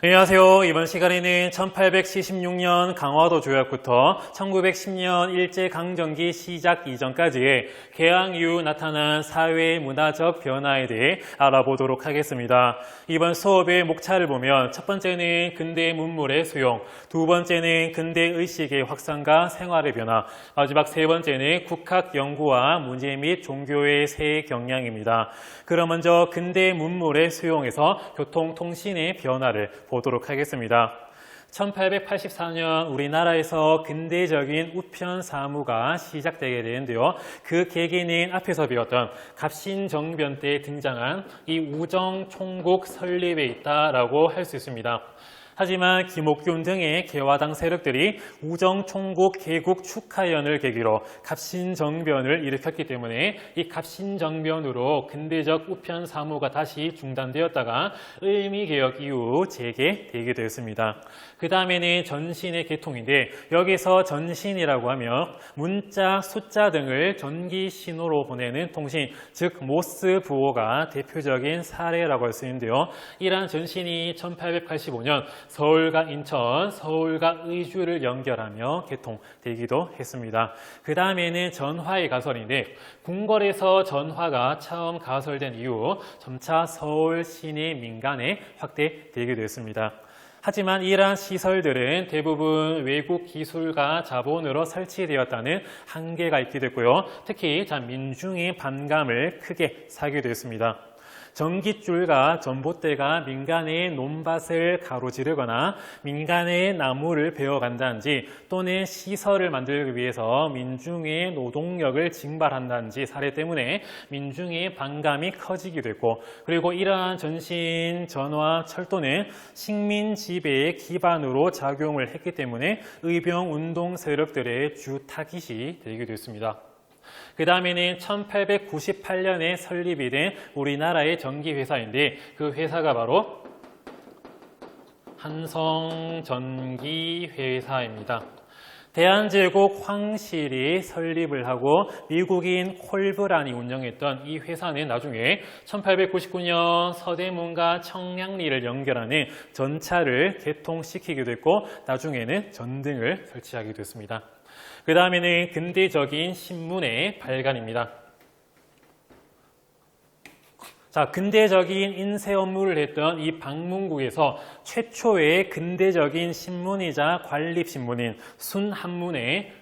안녕하세요. 이번 시간에는 1876년 강화도 조약부터 1910년 일제강점기 시작 이전까지의 개항 이후 나타난 사회 문화적 변화에 대해 알아보도록 하겠습니다. 이번 수업의 목차를 보면 첫 번째는 근대 문물의 수용, 두 번째는 근대 의식의 확산과 생활의 변화, 마지막 세 번째는 국학 연구와 문제 및 종교의 새 경향입니다. 그럼 먼저 근대 문물의 수용에서 교통통신의 변화를 보도록 하겠습니다. 1884년 우리나라에서 근대적인 우편 사무가 시작되게 되는데요. 그 계기는 앞에서 배웠던 갑신정변 때 등장한 이 우정 총국 설립에 있다라고 할 수 있습니다. 하지만 김옥균 등의 개화당 세력들이 우정 총국 개국 축하연을 계기로 갑신정변을 일으켰기 때문에 이 갑신정변으로 근대적 우편 사무가 다시 중단되었다가 을미개혁 이후 재개되게 되었습니다. 그 다음에는 전신의 개통인데 여기서 전신이라고 하면 문자, 숫자 등을 전기 신호로 보내는 통신, 즉 모스 부호가 대표적인 사례라고 할 수 있는데요. 이러한 전신이 1885년 서울과 인천, 서울과 의주를 연결하며 개통되기도 했습니다. 그 다음에는 전화의 가설인데 궁궐에서 전화가 처음 가설된 이후 점차 서울 시내 민간에 확대되게 되었습니다. 하지만 이러한 시설들은 대부분 외국 기술과 자본으로 설치되었다는 한계가 있기도 했고요. 특히 민중의 반감을 크게 사게 되었습니다. 전깃줄과 전봇대가 민간의 논밭을 가로지르거나 민간의 나무를 베어간다든지 또는 시설을 만들기 위해서 민중의 노동력을 징발한다든지 사례 때문에 민중의 반감이 커지기도 했고 그리고 이러한 전신, 전화, 철도는 식민 지배의 기반으로 작용을 했기 때문에 의병 운동 세력들의 주 타깃이 되기도 했습니다. 그 다음에는 1898년에 설립이 된 우리나라의 전기회사인데 그 회사가 바로 한성전기회사입니다. 대한제국 황실이 설립을 하고 미국인 콜브란이 운영했던 이 회사는 나중에 1899년 서대문과 청량리를 연결하는 전차를 개통시키기도 했고 나중에는 전등을 설치하기도 했습니다. 그 다음에는 근대적인 신문의 발간입니다. 자, 근대적인 인쇄 업무를 했던 이 방문국에서 최초의 근대적인 신문이자 관립신문인 순한문의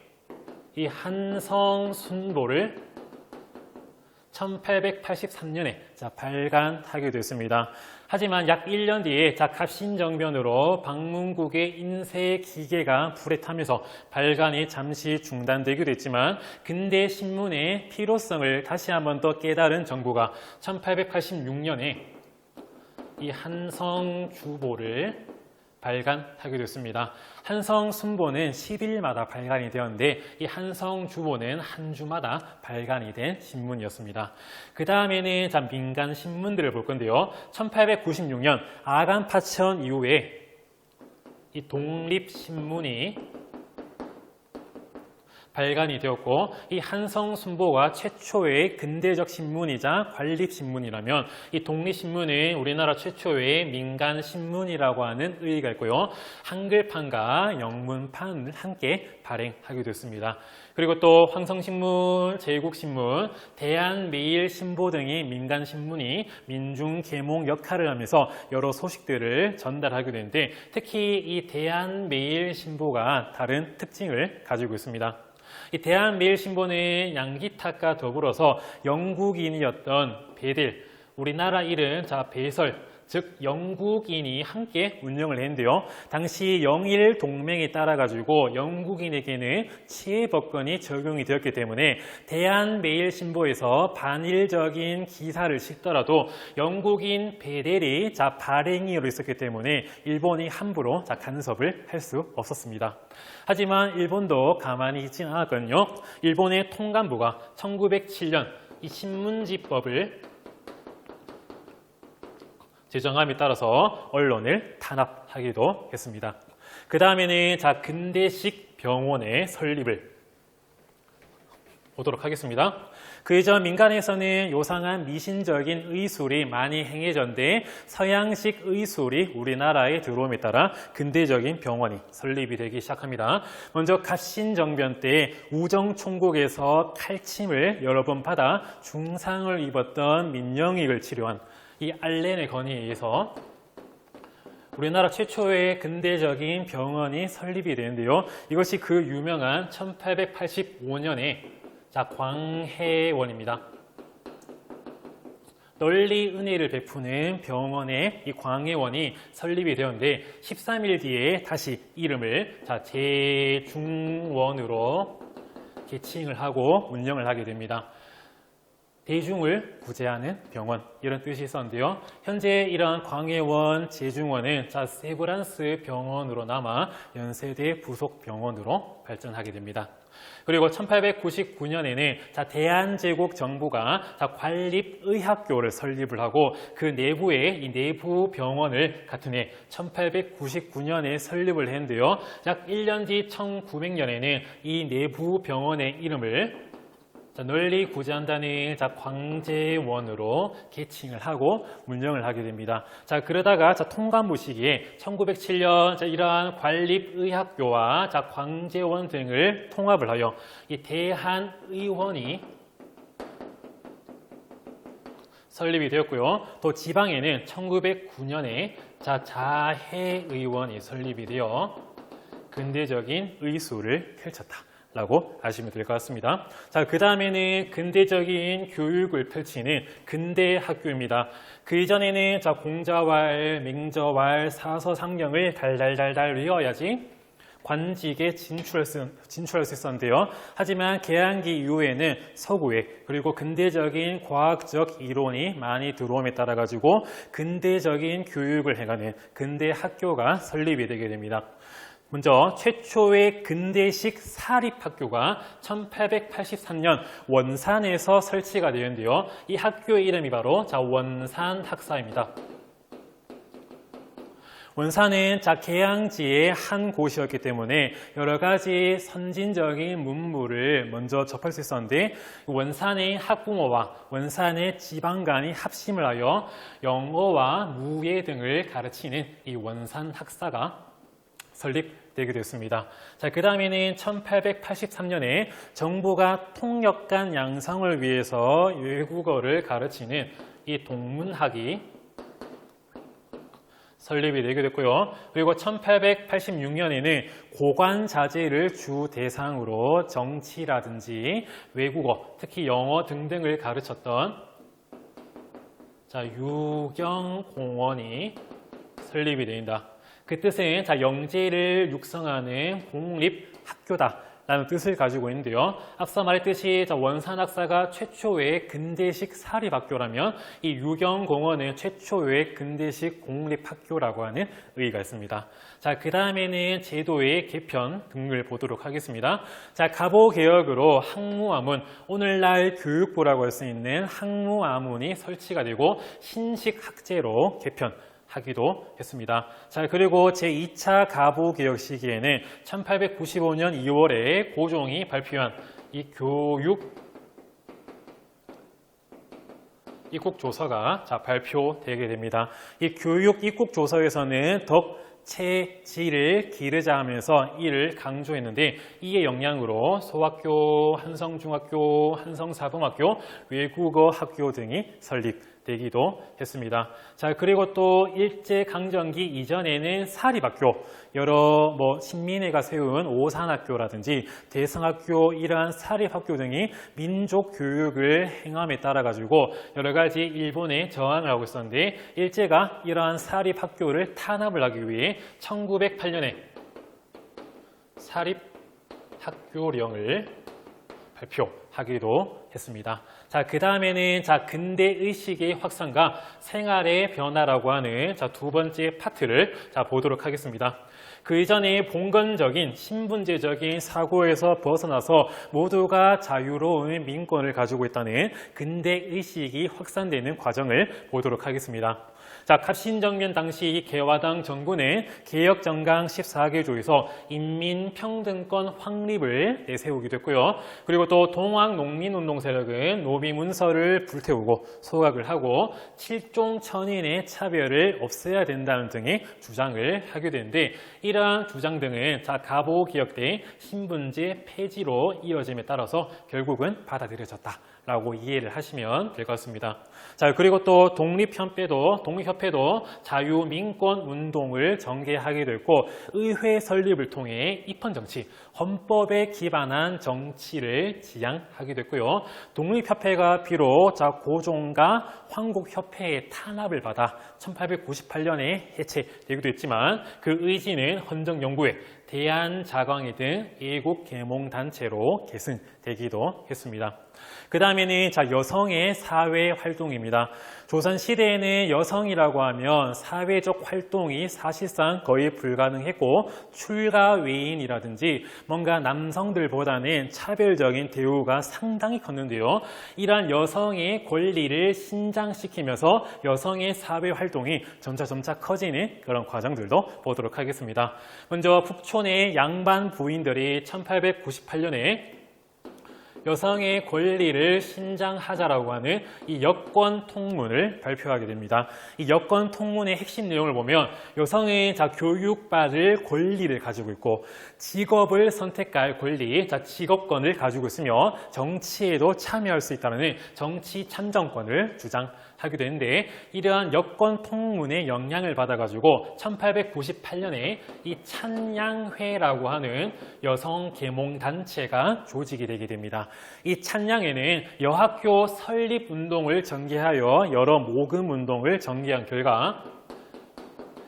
이 한성순보를 1883년에 자, 발간하게 됐습니다. 하지만 약 1년 뒤에 작합신정변으로 방문국의 인쇄 기계가 불에 타면서 발간이 잠시 중단되기도 했지만 근대 신문의 필요성을 다시 한번 더 깨달은 정부가 1886년에 이 한성주보를 발간하게 됐습니다. 한성 순보는 10일마다 발간이 되었는데 이 한성 주보는 한 주마다 발간이 된 신문이었습니다. 그 다음에는 자 민간 신문들을 볼 건데요. 1896년 아간 파천 이후에 이 독립신문이 발간이 되었고 이 한성순보가 최초의 근대적 신문이자 관립신문이라면 이 독립신문은 우리나라 최초의 민간 신문이라고 하는 의의가 있고요. 한글판과 영문판을 함께 발행하게 됐습니다. 그리고 또 황성신문, 제국신문, 대한매일신보 등의 민간신문이 민중계몽 역할을 하면서 여러 소식들을 전달하게 되는데 특히 이 대한매일신보가 다른 특징을 가지고 있습니다. 이 대한매일신보는 양기탁과 더불어서 영국인이었던 베델, 우리나라 이름 자 베설, 즉 영국인이 함께 운영을 했는데요. 당시 영일 동맹에 따라 가지고 영국인에게는 치해법권이 적용이 되었기 때문에 대한매일신보에서 반일적인 기사를 싣더라도 영국인 베델이 자 발행인으로 있었기 때문에 일본이 함부로 자 간섭을 할 수 없었습니다. 하지만 일본도 가만히 있지는 않았거든요. 일본의 통감부가 1907년 이 신문지법을 제정함에 따라서 언론을 탄압하기도 했습니다. 그 다음에는 자 근대식 병원의 설립을 보도록 하겠습니다. 그 이전 민간에서는 요상한 미신적인 의술이 많이 행해졌는데 서양식 의술이 우리나라에 들어옴에 따라 근대적인 병원이 설립이 되기 시작합니다. 먼저 갑신정변 때 우정총국에서 칼침을 여러 번 받아 중상을 입었던 민영익을 치료한 이 알렌의 건의에 의해서 우리나라 최초의 근대적인 병원이 설립이 되는데요. 이것이 그 유명한 1885년에 자, 광해원입니다. 널리 은혜를 베푸는 병원의 이 광해원이 설립이 되었는데 13일 뒤에 다시 이름을 자, 제중원으로 개칭을 하고 운영을 하게 됩니다. 대중을 구제하는 병원 이런 뜻이 있었는데요. 현재 이러한 광해원 제중원은 자 세브란스 병원으로 남아 연세대 부속 병원으로 발전하게 됩니다. 그리고 1899년에는 자 대한제국 정부가 자 관립의학교를 설립을 하고 그 내부에 이 내부 병원을 같은 해 1899년에 설립을 했는데요. 약 1년 뒤 1900년에는 이 내부 병원의 이름을 자, 널리 구제한다는 자, 광재원으로 개칭을 하고 운영을 하게 됩니다. 자, 그러다가 자, 통감부 시기에 1907년 자, 이러한 관립의학교와 자, 광재원 등을 통합을 하여 이 대한의원이 설립이 되었고요. 또 지방에는 1909년에 자, 자해의원이 설립이 되어 근대적인 의술을 펼쳤다. 라고 아시면 될 것 같습니다. 자, 그 다음에는 근대적인 교육을 펼치는 근대 학교입니다. 그 이전에는 자, 공자왈, 맹저왈, 사서상령을 달달달달 외워야지 관직에 진출할 수, 진출할 수 있었는데요. 하지만 개항기 이후에는 서구에 그리고 근대적인 과학적 이론이 많이 들어옴에 따라 가지고 근대적인 교육을 해가는 근대 학교가 설립이 되게 됩니다. 먼저 최초의 근대식 사립학교가 1883년 원산에서 설치가 되었는데요. 이 학교의 이름이 바로 자 원산 학사입니다. 원산은 자 개항지의 한 곳이었기 때문에 여러 가지 선진적인 문물을 먼저 접할 수 있었는데 원산의 학부모와 원산의 지방간이 합심을 하여 영어와 무예 등을 가르치는 이 원산 학사가 설립되게 됐습니다. 자, 그 다음에는 1883년에 정부가 통역간 양성을 위해서 외국어를 가르치는 이 동문학이 설립이 되게 됐고요. 그리고 1886년에는 고관자재를 주 대상으로 정치라든지 외국어, 특히 영어 등등을 가르쳤던 자, 유경공원이 설립이 됩니다. 그 뜻은 자, 영재를 육성하는 공립 학교다. 라는 뜻을 가지고 있는데요. 앞서 말했듯이 원산학사가 최초의 근대식 사립학교라면 이 유경공원은 최초의 근대식 공립학교라고 하는 의의가 있습니다. 자, 그 다음에는 제도의 개편 등을 보도록 하겠습니다. 자, 가보개혁으로 학무아문, 오늘날 교육부라고 할 수 있는 학무아문이 설치가 되고 신식학제로 개편, 하기도 했습니다. 자, 그리고 제2차 가부 개혁 시기에는 1895년 2월에 고종이 발표한 이 교육 입국 조서가 자, 발표되게 됩니다. 이 교육 입국 조서에서는 덕 체질을 기르자 하면서 이를 강조했는데 이의 영향으로 소학교, 한성중학교, 한성사범학교, 외국어 학교 등이 설립 되기도 했습니다. 자 그리고 또 일제 강점기 이전에는 사립학교 여러 뭐 신민회가 세운 오산학교라든지 대성학교 이러한 사립학교 등이 민족 교육을 행함에 따라 가지고 여러 가지 일본에 저항을 하고 있었는데 일제가 이러한 사립학교를 탄압을 하기 위해 1908년에 사립학교령을 발표하기도 했습니다. 자, 그 다음에는 자, 근대 의식의 확산과 생활의 변화라고 하는 자, 두 번째 파트를 자, 보도록 하겠습니다. 그 이전에 봉건적인 신분제적인 사고에서 벗어나서 모두가 자유로운 민권을 가지고 있다는 근대 의식이 확산되는 과정을 보도록 하겠습니다. 자, 갑신정변 당시 개화당 정부는 개혁정강 14개 조에서 인민평등권 확립을 내세우기도 했고요. 그리고 또 동학농민운동 세력은 노비문서를 불태우고 소각을 하고 칠종 천인의 차별을 없애야 된다는 등의 주장을 하게 되는데 이러한 주장 등은 자, 가보 기억대 신분제 폐지로 이어짐에 따라서 결국은 받아들여졌다. 라고 이해를 하시면 될 것 같습니다. 자, 그리고 또 독립협회도, 독립협회도 자유민권 운동을 전개하게 됐고, 의회 설립을 통해 입헌정치, 헌법에 기반한 정치를 지향하게 됐고요. 독립협회가 비록 자, 고종과 황국협회의 탄압을 받아 1898년에 해체되기도 했지만 그 의지는 헌정연구회, 대한자광회 등 애국계몽단체로 계승되기도 했습니다. 그 다음에는 자 여성의 사회 활동입니다. 조선 시대에는 여성이라고 하면 사회적 활동이 사실상 거의 불가능했고 출가 외인이라든지 뭔가 남성들보다는 차별적인 대우가 상당히 컸는데요. 이러한 여성의 권리를 신장시키면서 여성의 사회 활동이 점차점차 커지는 그런 과정들도 보도록 하겠습니다. 먼저 북촌의 양반 부인들이 1898년에 여성의 권리를 신장하자라고 하는 이 여권 통문을 발표하게 됩니다. 이 여권 통문의 핵심 내용을 보면 여성의 자 교육받을 권리를 가지고 있고 직업을 선택할 권리, 자 직업권을 가지고 있으며 정치에도 참여할 수 있다는 정치 참정권을 주장. 하게 되는데 이러한 여권 통문의 영향을 받아가지고 1898년에 이 찬양회라고 하는 여성 계몽 단체가 조직이 되게 됩니다. 이 찬양회는 여학교 설립 운동을 전개하여 여러 모금 운동을 전개한 결과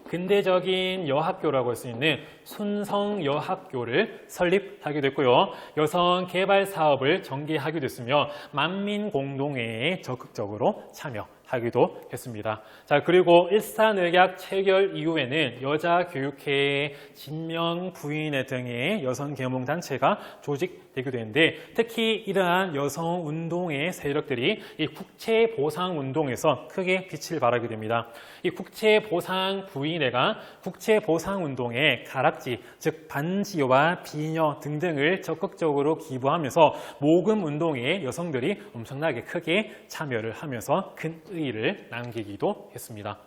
근대적인 여학교라고 할 수 있는 순성 여학교를 설립하게 됐고요. 여성 개발 사업을 전개하게 됐으며 만민 공동회에 적극적으로 참여. 하기도 했습니다. 자, 그리고 일산의학 체결 이후에는 여자 교육회, 진명 부인회 등의 여성 계몽 단체가 조직되기도 했는데 특히 이러한 여성 운동의 세력들이 이 국채 보상 운동에서 크게 빛을 발하게 됩니다. 이 국채 보상 부인회가 국채 보상 운동에 가락지, 즉 반지와 비녀 등등을 적극적으로 기부하면서 모금 운동에 여성들이 엄청나게 크게 참여를 하면서 큰 의의를 남기기도 했습니다.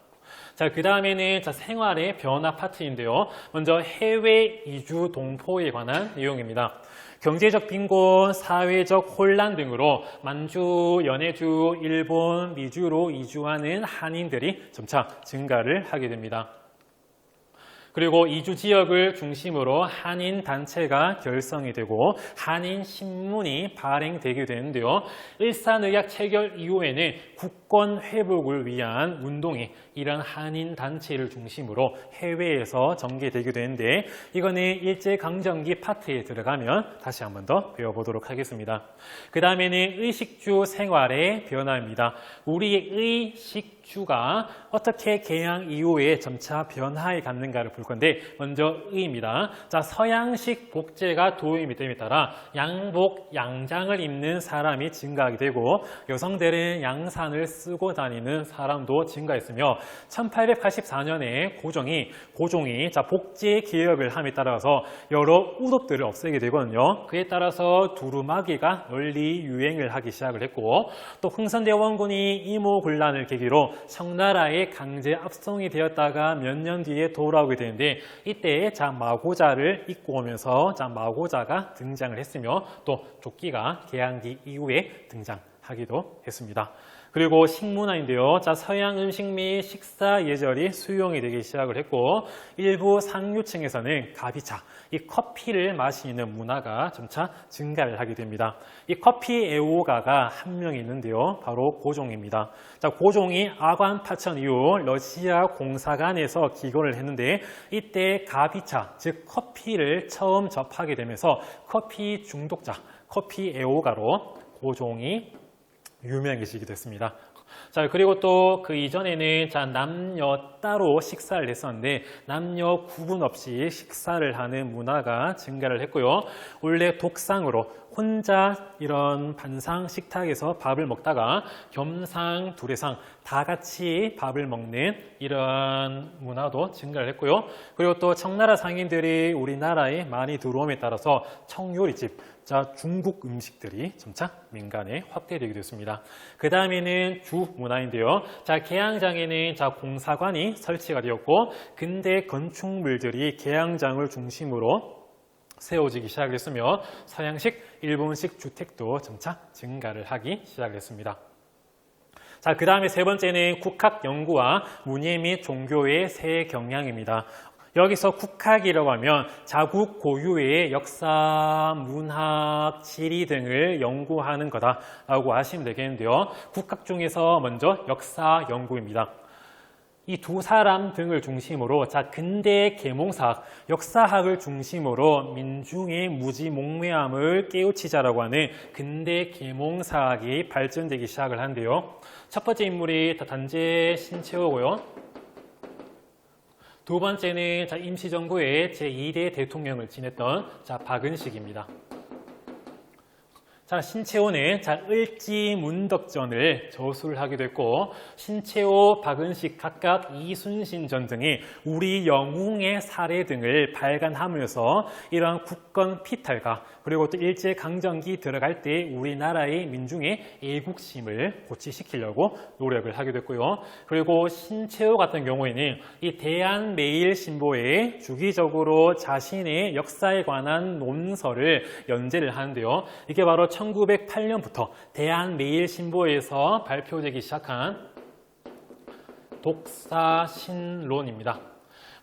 자, 그 다음에는 자, 생활의 변화 파트인데요. 먼저 해외 이주 동포에 관한 내용입니다. 경제적 빈곤, 사회적 혼란 등으로 만주, 연해주, 일본, 미주로 이주하는 한인들이 점차 증가를 하게 됩니다. 그리고 이주 지역을 중심으로 한인 단체가 결성이 되고 한인 신문이 발행되게 되는데요. 일산의학 체결 이후에는 국권 회복을 위한 운동이 이런 한인 단체를 중심으로 해외에서 전개되게 되는데 이거는 일제 강점기 파트에 들어가면 다시 한 번 더 배워보도록 하겠습니다. 그 다음에는 의식주 생활의 변화입니다. 우리의 의식 주가 어떻게 개양 이후에 점차 변화해 갔는가를 볼 건데 먼저 의입니다. 자 서양식 복제가 도입이 됨에 따라 양복, 양장을 입는 사람이 증가하게 되고 여성들은 양산을 쓰고 다니는 사람도 증가했으며 1884년에 고종이 고종이 자 복제 개혁을 함에 따라서 여러 우독들을 없애게 되거든요. 그에 따라서 두루마기가 널리 유행을 하기 시작을 했고 또 흥선대 원군이 이모군란을 계기로 청나라의 강제 압송이 되었다가 몇 년 뒤에 돌아오게 되는 데 이때 자 마고자를 입고 오면서 자 마고자가 등장을 했으며 또 조끼가 개항기 이후에 등장하기도 했습니다. 그리고 식문화인데요. 자, 서양 음식 및 식사 예절이 수용이 되기 시작을 했고 일부 상류층에서는 가비차, 이 커피를 마시는 문화가 점차 증가를 하게 됩니다. 이 커피 애호가가 한 명 있는데요. 바로 고종입니다. 자, 고종이 아관 파천 이후 러시아 공사관에서 기거를 했는데 이때 가비차, 즉 커피를 처음 접하게 되면서 커피 중독자, 커피 애호가로 고종이 유명해지기도 했습니다. 자, 그리고 또 그 이전에는 자, 남녀 따로 식사를 했었는데 남녀 구분 없이 식사를 하는 문화가 증가를 했고요. 원래 독상으로 혼자 이런 반상 식탁에서 밥을 먹다가 겸상, 두례상 다 같이 밥을 먹는 이런 문화도 증가를 했고요. 그리고 또 청나라 상인들이 우리나라에 많이 들어옴에 따라서 청요리집, 자 중국 음식들이 점차 민간에 확대되게 됐습니다. 그 다음에는 주 문화인데요. 자 개항장에는 자 공사관이 설치가 되었고 근대 건축물들이 개항장을 중심으로 세워지기 시작했으며 서양식, 일본식 주택도 점차 증가를 하기 시작했습니다. 자, 그 다음에 세 번째는 국학 연구와 문예 및 종교의 새 경향입니다. 여기서 국학이라고 하면 자국 고유의 역사, 문학, 지리 등을 연구하는 거다라고 하시면 되겠는데요. 국학 중에서 먼저 역사 연구입니다. 이 두 사람 등을 중심으로 자 근대 계몽사학, 역사학을 중심으로 민중의 무지몽매함을 깨우치자라고 하는 근대 계몽사학이 발전되기 시작을 한데요. 첫 번째 인물이 다 단재 신채호고요. 두 번째는 자 임시정부의 제2대 대통령을 지냈던 자 박은식입니다. 자, 신채호는 자, 을지 문덕전을 저수를 하게 됐고, 신채호, 박은식 각각 이순신 전 등이 우리 영웅의 사례 등을 발간하면서 이러한 국권 피탈과 그리고 또 일제 강점기 들어갈 때 우리나라의 민중의 애국심을 고취시키려고 노력을 하게 됐고요. 그리고 신채호 같은 경우에는 이 대한매일신보에 주기적으로 자신의 역사에 관한 논설을 연재를 하는데요. 이게 바로 1908년부터 대한매일신보에서 발표되기 시작한 독사신론입니다.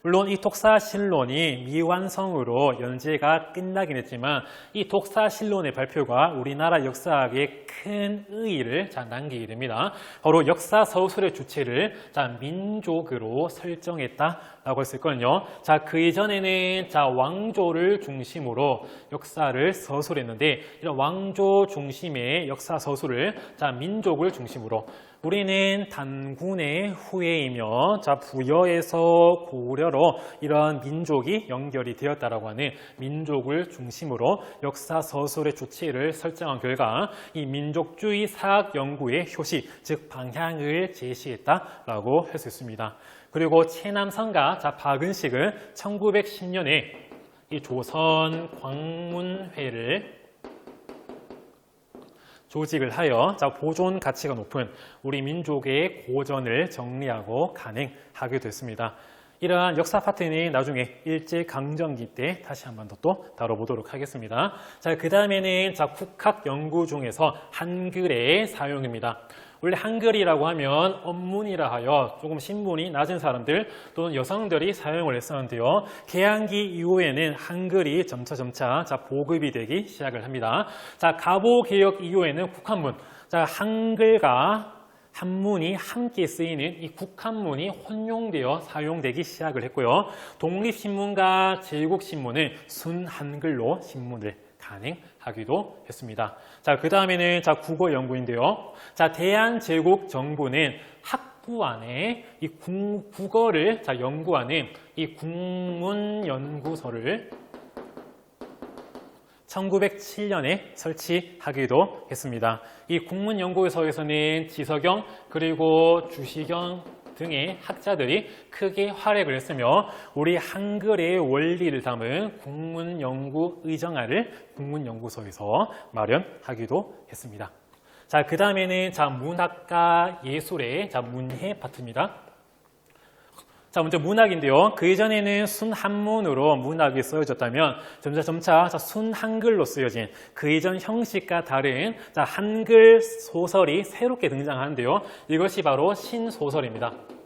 물론 이 독사신론이 미완성으로 연재가 끝나긴 했지만 이 독사신론의 발표가 우리나라 역사학에 큰 의의를 자, 남기게 됩니다. 바로 역사 서술의 주체를 자, 민족으로 설정했다 라고 했을거든요. 자, 그 이전에는 자, 왕조를 중심으로 역사를 서술했는데 이런 왕조 중심의 역사 서술을 자, 민족을 중심으로 우리는 단군의 후예이며 자 부여에서 고려로 이러한 민족이 연결이 되었다라고 하는 민족을 중심으로 역사 서술의 주체를 설정한 결과 이 민족주의 사학 연구의 효시 즉 방향을 제시했다라고 할 수 있습니다. 그리고 체남성가 자 박은식은 1910년에 이 조선 광문회를 조직을 하여 자, 보존 가치가 높은 우리 민족의 고전을 정리하고 간행하게 됐습니다. 이러한 역사 파트는 나중에 일제 강점기 때 다시 한 번 더 또 다뤄보도록 하겠습니다. 자, 그 다음에는 자, 국학 연구 중에서 한글의 사용입니다. 원래 한글이라고 하면 언문이라 하여 조금 신분이 낮은 사람들 또는 여성들이 사용을 했었는데요. 개항기 이후에는 한글이 점차 점차 자, 보급이 되기 시작을 합니다. 자, 가보 개혁 이후에는 국한문, 자, 한글과 한문이 함께 쓰이는 이 국한문이 혼용되어 사용되기 시작을 했고요. 독립신문과 제국신문은 순한글로 신문을 간행하기도 했습니다. 자, 그 다음에는 자, 국어 연구인데요. 자, 대한제국 정부는 학부 안에 이 국, 국어를 자, 연구하는 이 국문연구소를 1907년에 설치하기도 했습니다. 이 국문연구소에서는 지석영 그리고 주시경 등의 학자들이 크게 활약을 했으며 우리 한글의 원리를 담은 국문연구 의정화를 국문연구소에서 마련하기도 했습니다. 자, 그 다음에는 자, 문학과 예술의 자, 문해 파트입니다. 자, 먼저 문학인데요. 그 이전에는 순한문으로 문학이 쓰여졌다면 점차 점차 순한글로 쓰여진 그 이전 형식과 다른 자, 한글 소설이 새롭게 등장하는데요. 이것이 바로 신소설입니다.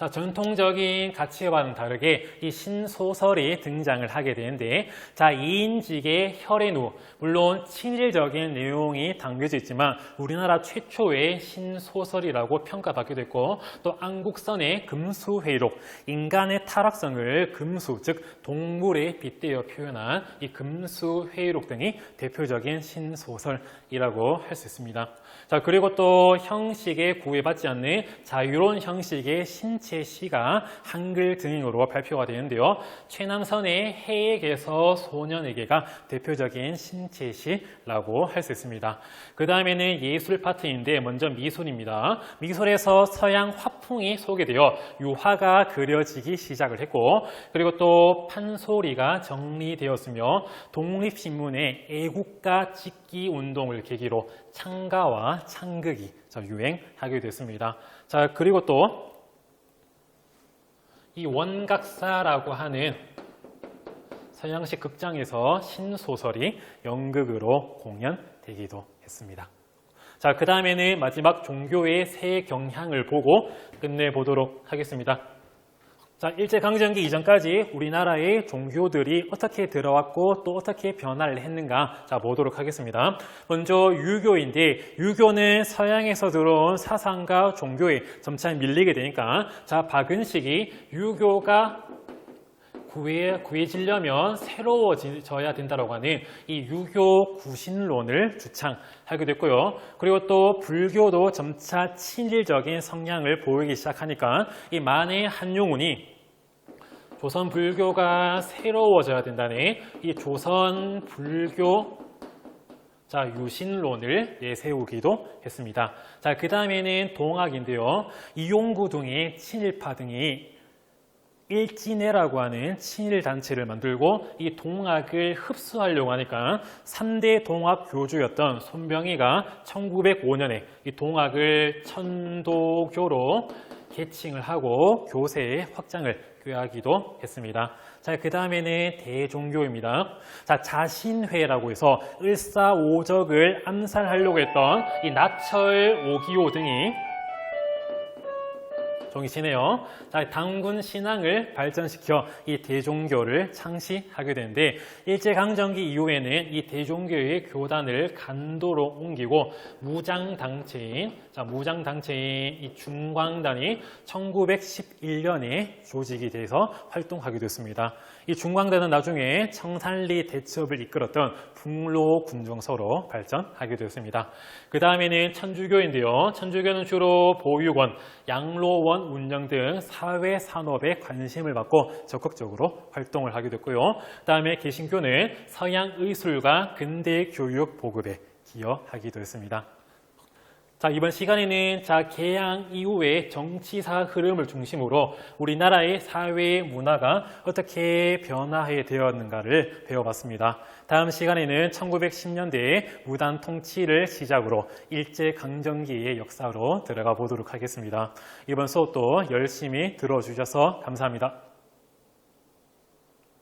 자, 전통적인 가치와는 다르게 이 신소설이 등장을 하게 되는데, 자, 이인직의 혈의누, 물론 친일적인 내용이 담겨져 있지만 우리나라 최초의 신소설이라고 평가받기도 했고, 또 안국선의 금수회록, 인간의 타락성을 금수, 즉 동물에 빗대어 표현한 이 금수회록 등이 대표적인 신소설이라고 할 수 있습니다. 자, 그리고 또 형식에 구애받지 않는 자유로운 형식의 신체 시가 한글 등으로 발표가 되는데요. 최남선의 해에게서 소년에게가 대표적인 신체 시라고 할 수 있습니다. 그 다음에는 예술 파트인데 먼저 미술입니다. 미술에서 서양 화풍이 소개되어 유화가 그려지기 시작을 했고 그리고 또 판소리가 정리되었으며 독립신문의 애국가 찍기 운동을 계기로 창가와 창극이 자, 유행하게 됐습니다. 자 그리고 또 이 원각사라고 하는 서양식 극장에서 신소설이 연극으로 공연되기도 했습니다. 자, 그 다음에는 마지막 종교의 새 경향을 보고 끝내보도록 하겠습니다. 자, 일제강점기 이전까지 우리나라의 종교들이 어떻게 들어왔고 또 어떻게 변화를 했는가 자, 보도록 하겠습니다. 먼저 유교인데 유교는 서양에서 들어온 사상과 종교에 점차 밀리게 되니까 자, 박은식이 유교가 구해, 구해지려면 새로워져야 된다고 하는 이 유교 구신론을 주창하게 됐고요. 그리고 또 불교도 점차 친일적인 성향을 보이기 시작하니까 이 만해 한용운이 조선 불교가 새로워져야 된다는 이 조선 불교 자, 유신론을 내세우기도 했습니다. 자, 그 다음에는 동학인데요. 이용구 등의 친일파 등이 일진회라고 하는 친일 단체를 만들고 이 동학을 흡수하려고 하니까 3대 동학 교주였던 손병희가 1905년에 이 동학을 천도교로 개칭을 하고 교세의 확장을 꾀하기도 했습니다. 자, 그 다음에는 대종교입니다. 자, 자신회라고 해서 을사오적을 암살하려고 했던 이 나철 오기오 등이 종이시네요. 자, 당군 신앙을 발전시켜 이 대종교를 창시하게 되는데 일제강점기 이후에는 이 대종교의 교단을 간도로 옮기고 무장당체인 자, 무장당체인 이 중광단이 1911년에 조직이 돼서 활동하게 됐습니다. 이 중광단은 나중에 청산리 대첩을 이끌었던 북로 군정서로 발전하게 되었습니다. 그 다음에는 천주교인데요. 천주교는 주로 보육원, 양로원 운영 등 사회 산업에 관심을 받고 적극적으로 활동을 하게 됐고요. 그 다음에 개신교는 서양 의술과 근대 교육 보급에 기여하기도 했습니다. 자, 이번 시간에는 자, 개항 이후의 정치사 흐름을 중심으로 우리나라의 사회 문화가 어떻게 변화해 되었는가를 배워봤습니다. 다음 시간에는 1910년대의 무단 통치를 시작으로 일제 강점기의 역사로 들어가 보도록 하겠습니다. 이번 수업도 열심히 들어주셔서 감사합니다.